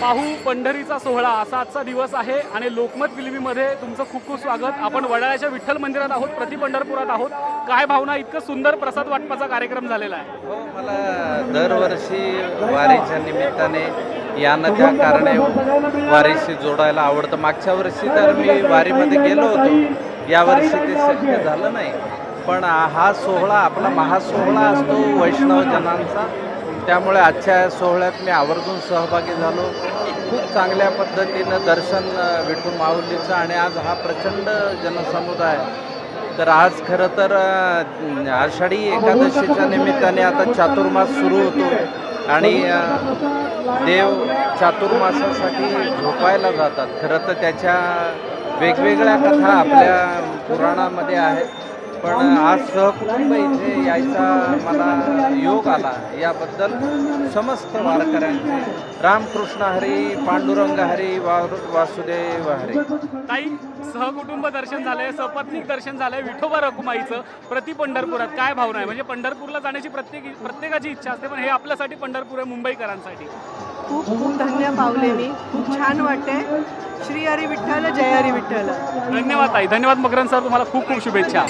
पाहू पंढरीचा सोहळा. असा आजचा दिवस आहे आणि लोकमत फिल्मीमध्ये तुमचं खूप खूप स्वागत. आपण वडाळ्याच्या विठ्ठल मंदिरात आहोत प्रति पंढरपुरात आहोत. काय भावना? इतकं सुंदर प्रसाद वाटपाचा कार्यक्रम झालेला आहे. हो मला दरवर्षी वारीच्या निमित्ताने यानं त्या कारणे वारीशी जोडायला आवडतं. मागच्या वर्षी तर मी वारीमध्ये गेलो होतो. यावर्षी ते शक्य झालं नाही. पण हा सोहळा आपला महासोहळा असतो वैष्णव जनांचा त्यामुळे आजच्या सोहळ्यात मी आवर्जून सहभागी झालो. खूप चांगल्या पद्धतीनं दर्शन विठू माऊलीचं आणि आज हा प्रचंड जनसमुदाय. तर आज खरं तर आषाढी एकादशीच्या निमित्ताने आता चातुर्मास सुरू होतो आणि देव चातुर्मासासाठी झोपायला जातात. खरं तर त्याच्या वेगवेगळ्या कथा आपल्या पुराणामध्ये आहेत. पण आज सहकुटुंब इथे यायचा मला योग आला याबद्दल समस्त वारकऱ्यांचे रामकृष्ण हरी पांडुरंग हरी वासुदेव हरी. ताई सहकुटुंब दर्शन झालंय सपत्नीक दर्शन झालंय विठोबा रखुमाईचं प्रति पंढरपुरात काय भावना आहे? म्हणजे पंढरपूरला जाण्याची प्रत्येक प्रत्येकाची इच्छा असते पण हे आपल्यासाठी पंढरपूर आहे मुंबईकरांसाठी. खूप खूप धन्य पावले मी. खूप छान वाटते. श्री हरी विठ्ठल जय हरी विठ्ठल. धन्यवाद ताई. धन्यवाद मकरन सर तुम्हाला खूप खूप शुभेच्छा.